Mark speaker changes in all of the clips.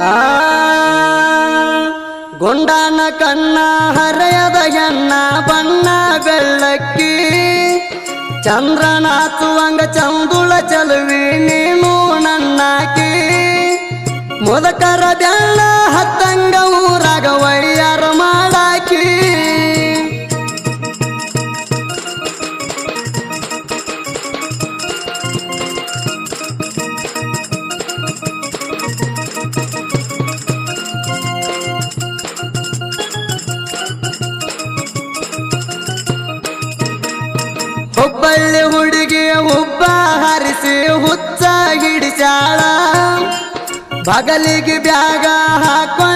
Speaker 1: ಆ ಗುಂಡನ ಕಣ್ಣ ಹರೆಯದ ಎನ್ನ ಬಣ್ಣ ಬೆಳ್ಳಕ್ಕಿ. ಚಂದ್ರನಾಥುವಂಗ ಚಂದುಳ ಚಲುವಿ ನೀನು ನನ್ನಾಕಿ. ಮುದಕರ ಬೆಳ್ಳ ಬಗಲಿಗೆ ಬ್ಯಾಗ ಹಾಕೊಂಡ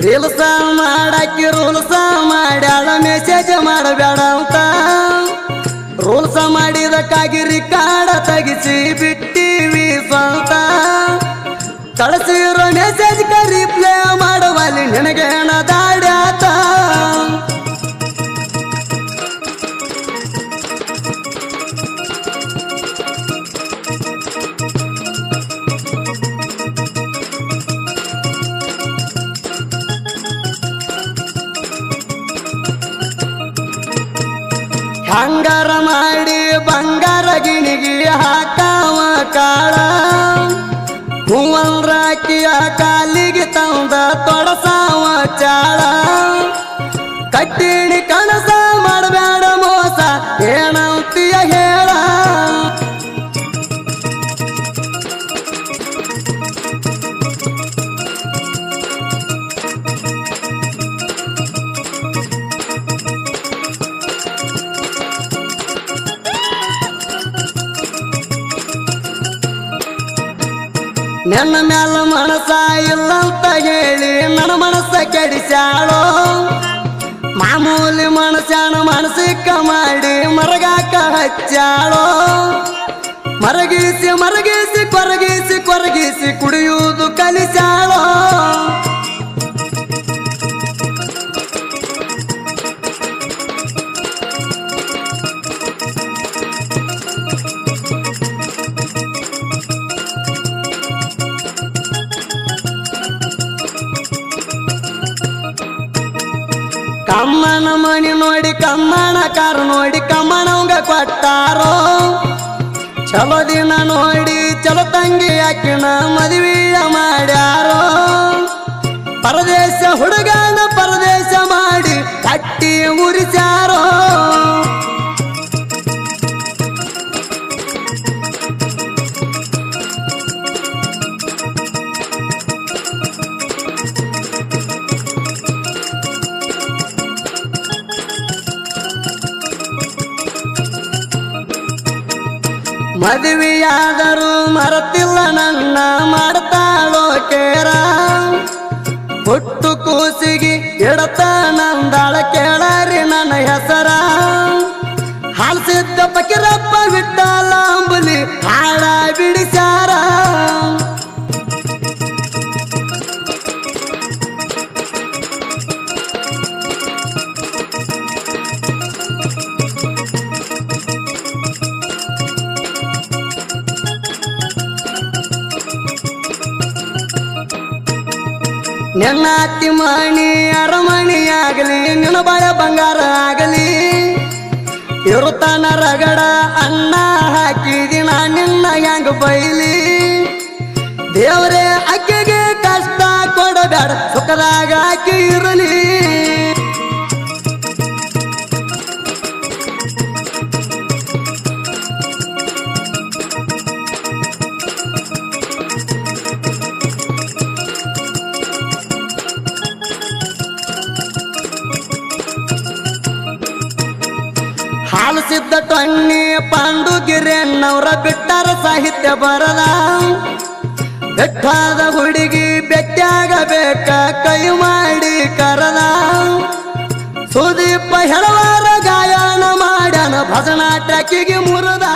Speaker 1: ರೀಲ್ಸ ಮಾಡಾಕಿ ರೂಲ್ಸ ಮಾಡ್ಯಾಳ ಮೆಸೇಜ್ ಮಾಡಬೇಡ ಅಂತ. ರೂಲ್ಸ ಮಾಡಿದಕ್ಕಾಗಿ ರಿಕಾರ್ಡ ತೆಗಿಸಿ ಬಿಟ್ಟಿವಿ ಸ್ವಂತ. ಕಳಿಸಿರೋ ಮೆಸೇಜ್ ರಿಪ್ಲೈ ಮಾಡುವಲ್ಲಿ ನಿನಗೇನ ಹಂಗಾರ ಮಾಡಿ ಬಂಗಾರ ಗಿಣಿಗಿ ಹಾಕಾವ ಕಾಳ. ಹೂವಂದ್ರಾಕಿಯ ಕಾಲಿಗೆ ತಂದ ತೊಡಸಾವ ನನ್ನ ಮ್ಯಾಲ ಮನಸ ಇಲ್ಲಂತ ಹೇಳಿ ನನ್ನ ಮನಸ್ಸ ಕೆಡಿಸ್ಯಾಳೋ? ಮಾಮೂಲಿ ಮನಸ್ಸಾನ ಮನಸ್ಸಿಕ್ಕ ಮಾಡಿ ಮರಗಾಕ ಹಚ್ಚಾಳೋ ಕಾರು ನೋಡಿ ಕಮ್ಮನವಂಗ ಕೊಟ್ಟಾರೋ? ಚಲೋ ದಿನ ನೋಡಿ ಚಲೋ ತಂಗಿ ಆಕಿನ ಮದುವೆಯ ಮಾಡ್ಯಾರೋ? ಮದುವೆಯಾದರೂ ಮರತಿಲ್ಲ ನನ್ನ ಮಾಡ್ತಾಳೋ ನಿನ್ನ ಅತ್ತಿ ಮಣಿ ಅರಮಣಿ ಆಗಲಿ ನಿನ್ನ ಬಾಳ ಬಂಗಾರ ಆಗಲಿ. ಇರುತ್ತಾನ ರಗಡ ಅನ್ನ ಹಾಕಿದಿನ ನಿನ್ನ ಹೆಂಗ ಬೈಲಿ. ದೇವರೇ, ಅಕ್ಕಿಗೆ ಕಷ್ಟ ಕೊಡಬೇಡ, ಸುಖದಾಗ ತೊನ್ನಿ ಪಾಂಡುಗಿರಿಯನ್ನವರ ಬಿಟ್ಟಾರ ಸಾಹಿತ್ಯ ಬರಲ ಬೆಟ್ಟಾದ ಹುಡುಗಿ ಬೆಟ್ಟಾಗಬೇಕ ಕೈ ಮಾಡಿ ಕರಲ. ಸುದೀಪ ಹೆಳವಾರ ಗಾಯನ ಮಾಡ್ಯಾನ, ಭಜನಾ ಟ್ಯಾಕಿಗೆ ಮುರದ.